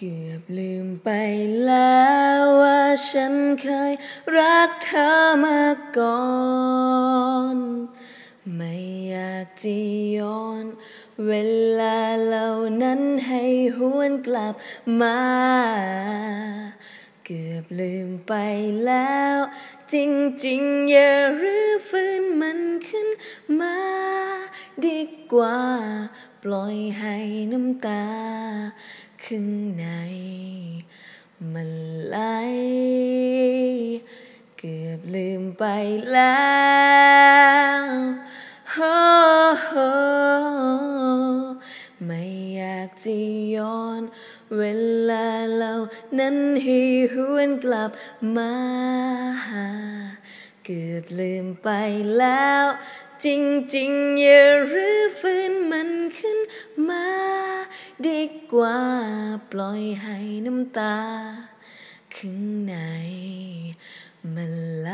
เกือบลืมไปแล้วว่าฉันเคยรักเธอมาก่อน ไม่อยากจะย้อน เวลาเหล่านั้นให้หวนกลับมา เกือบลืมไปแล้ว จริงๆ อย่ารื้อฟื้นมันขึ้นมา ดีกว่า ปล่อยให้น้ำตา ข้างใน มันไหล เกือบลืมไปแล้วโอ้โหไม่อยากจะย้อน เวลาเหล่านั้นให้หวนกลับมาเกือบลืมไปแล้ว จริงๆอย่ารื้อฟื้นมัน ดีกว่าปล่อยให้น้ำตา ข้างในมันไหล